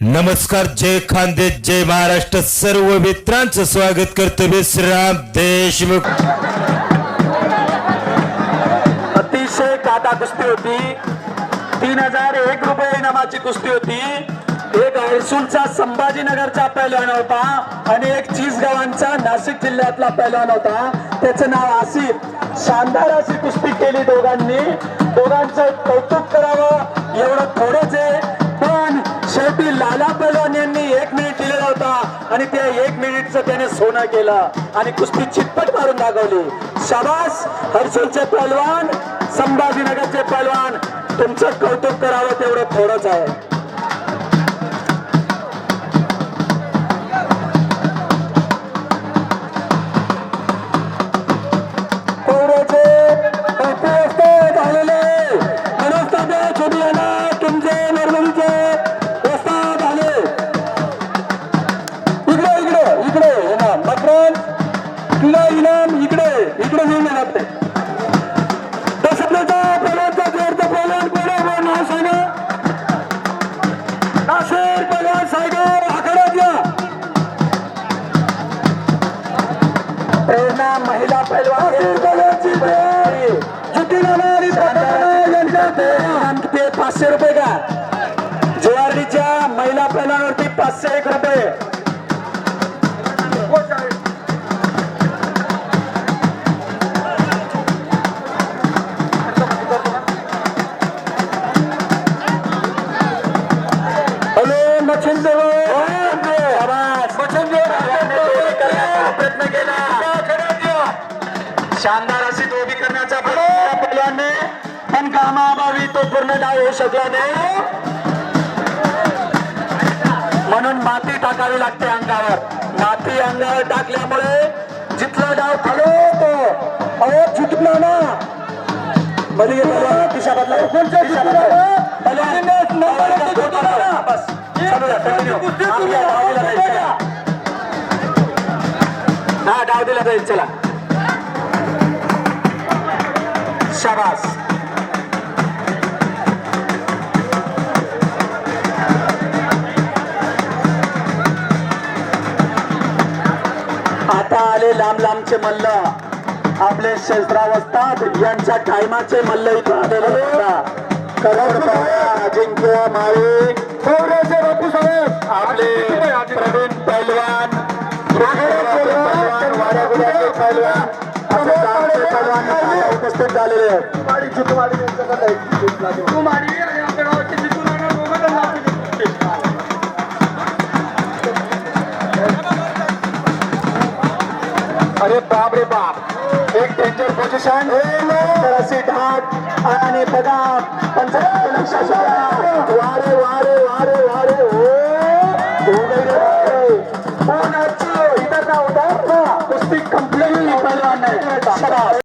नमस्कार जय खांदे जय महाराष्ट्र. सर्व मित्रांचं स्वागत करतो विश्राम देशमुख. अतिशय काटा कुस्ती होती. तीन हजार एक रुपये इनामाची कुस्ती होती. एक हरसूलचा संभाजीनगरचा पैलवान होता आणि एक चिसगावांचा नाशिक जिल्ह्यातला पैलवान होता. त्याचं नाव आसिफ. शानदार अशी कुस्ती केली दोघांनी. दोघांचं कौतुक करावं एवढं थोडंच आहे. आणि त्या एक मिनिटचं त्याने सोनं केलं आणि कुस्ती चितपट मारून दाखवली. शाबास हर्षलचे पहलवान संभाजीनगरचे पहलवान तुमचं कौतुक करावं तेवढं थोडंच आहे. कोरोचे उपस्थित आलेले मनोस्तादे तुमचे निर्मलीचे तुला इनाम इकडे इकडे घेऊन येणार ते दशरथाचा पहिल्यांचा जोरचा पहिल्यान कोण आहे नाव सांगा नाशिक पहिल्यान सायगर आखाड्यात या प्रेरणा महिला पैलवान. किती पाचशे रुपये का? जेआरडीच्या महिला पैलवानवरती पाचशे एक रुपये. हॅलो मच्छिंद प्रयत्न केला शानदार अशी तो करण्याचा प्रयत्न पहिल्याने पण कामाअभावी तो पूर्ण डाव होऊ शकला नाही. म्हणून माती टाकावी लागते अंगावर. माती अंगावर टाकल्यामुळे जिथला डाव खालो तो अहो चुकला ना. बली दिशा बदला हा डाव दिला जाईल चला. शाबास. आता आले लांब लांबचे मल्ल. आपले शस्त्रावस्थात यांच्या टायमाचे मल्ल इथं आलेले अजिंक्य माळी. साहेब. आपले प्रवीण असे उपस्थित झालेले आहेत. अरे बाप रे बाप. एक डेंजर पोझिशन आणि बघा. पंचायत वारे वारे.